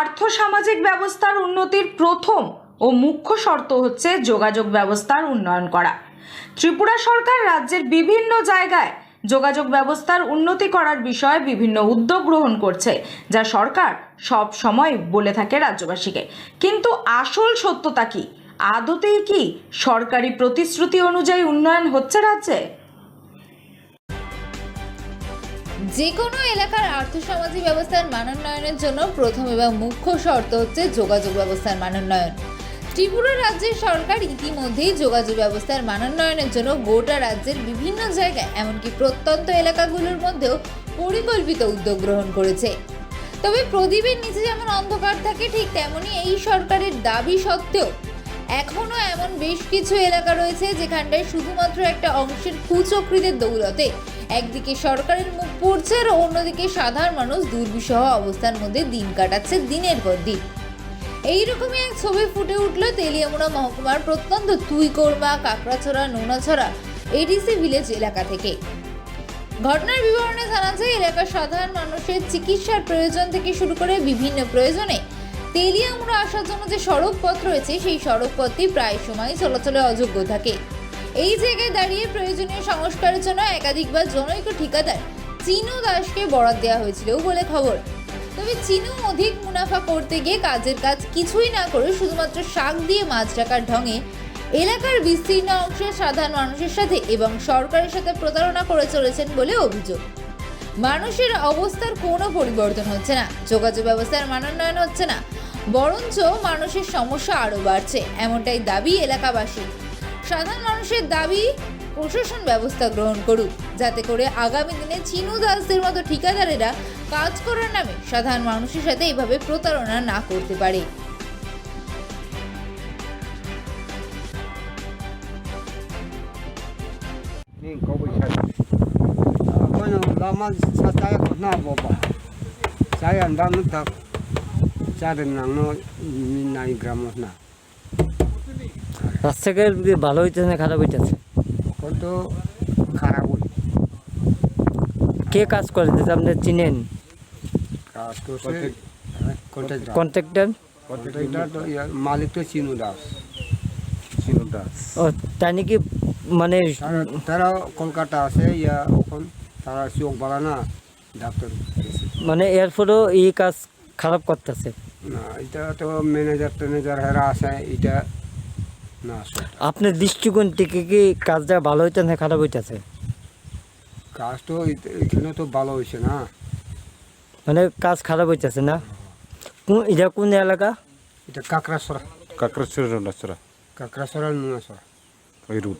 আর্থসামাজিক ব্যবস্থার উন্নতির প্রথম ও মুখ্য শর্ত হচ্ছে যোগাযোগ ব্যবস্থার উন্নয়ন করা। ত্রিপুরা সরকার রাজ্যের বিভিন্ন জায়গায় যোগাযোগ ব্যবস্থার উন্নতি করার বিষয়ে বিভিন্ন উদ্যোগ গ্রহণ করছে, যা সরকার সব সময় বলে থাকে রাজ্যবাসীকে। কিন্তু আসল সত্যতা কি? আদতেই কি সরকারি প্রতিশ্রুতি অনুযায়ী উন্নয়ন হচ্ছে রাজ্যে? যে কোনো এলাকার আর্থসামাজিক ব্যবস্থার মানোন্নয়নের জন্য প্রথম এবং মুখ্য শর্ত হচ্ছে যোগাযোগ ব্যবস্থার মানোন্নয়ন। ত্রিপুরা রাজ্যের সরকার ইতিমধ্যেই যোগাযোগ ব্যবস্থার মানোন্নয়নের জন্য গোটা রাজ্যের বিভিন্ন জায়গায়, এমনকি প্রত্যন্ত এলাকাগুলোর মধ্যেও পরিকল্পিত উদ্যোগ গ্রহণ করেছে। তবে প্রদীপের নিচে যেমন অন্ধকার থাকে, ঠিক তেমনি এই সরকারের দাবি সত্ত্বেও এখনও এমন বেশ কিছু এলাকা রয়েছে যেখানটায় শুধুমাত্র একটা অংশের কুচক্রীদের দৌলতে একদিকে সরকারের মুখ পড়ছে আর অন্যদিকে সাধারণ মানুষ দুর্বিষহ অবস্থার মধ্যে দিন কাটাচ্ছে দিনের পর দিন। এইরকমই এক ছবি ফুটে উঠল তেলিয়ামুড়া মহকুমার প্রত্যন্ত তুইকোরমা কাকড়াছড়া, নোনাছড়া এডিসি ভিলেজ এলাকা থেকে। ঘটনার বিবরণে জানা যায়, এলাকার সাধারণ মানুষের চিকিৎসার প্রয়োজন থেকে শুরু করে বিভিন্ন প্রয়োজনে তেলিয়ামুড়া আসার জন্য যে সড়ক পথ রয়েছে, সেই সড়ক পথটি প্রায় সময় চলাচলে অযোগ্য থাকে। এই জায়গায় দাঁড়িয়ে প্রয়োজনীয় সংস্কারের জন্য একাধিকবার জনৈক ঠিকাদার চিনু দাসকে বরাদ দেওয়া হয়েছিল বলে খবর। তবে চিনু অধিক মুনাফা করতে গিয়ে কাজের কাজ কিছুই না করে শুধুমাত্র শাক দিয়ে মাছ রাখার ঢঙে এলাকার বিস্তীর্ণ অংশে সাধারণ মানুষের সাথে এবং সরকারের সাথে প্রতারণা করে চলেছেন বলে অভিযোগ। মানুষের অবস্থার কোনো পরিবর্তন হচ্ছে না, যোগাযোগ ব্যবস্থার মানোন্নয়ন হচ্ছে না, বরঞ্চ মানুষের সমস্যা আরও বাড়ছে, এমনটাই দাবি এলাকাবাসী সাধারণ মানুষের দাবি প্রশাসন ব্যবস্থা গ্রহণ করুক যাতে করে আগামী দিনে চিনু দাসদের মতো ঠিকাদারেরা কাজ করার নামে সাধারণ মানুষের সাথে এভাবে প্রতারণা না করতে পারে lama boba. Saya nang no minai gramos na. রাস্তাঘাট ভালো হইতেছে না খারাপ হইতেছে? খারাপ হই। কে কাজ করে? যেটা আপনি চিনেন। কাজ তো কন্ট্রাক্টর মালিক তো চিনু দাস। চিনু দাস। ও তাই নাকি মানে তারা কলকাতা আছে ইয়া ওখান। তারা চোখ বালা না ডাক্তার মানে এরপরেও এই কাজ খারাপ করতেছে? না এটা তো ম্যানেজার ট্যানেজার হেরা আছে এটা আপনার দৃষ্টিকোণ থেকে কি কাজটা ভালো হইতে না খারাপ হইতেছে? কাজ তো এখানে তো ভালো হয়েছে না। মানে কাজ খারাপ হইতেছে না? কোন- এটা কোন এলাকা? এটা কাকড়াছড়া। কাকড়াছড়া রোডাছড়া কাকড়াছড়া নুনাছড়া। ওই রুট।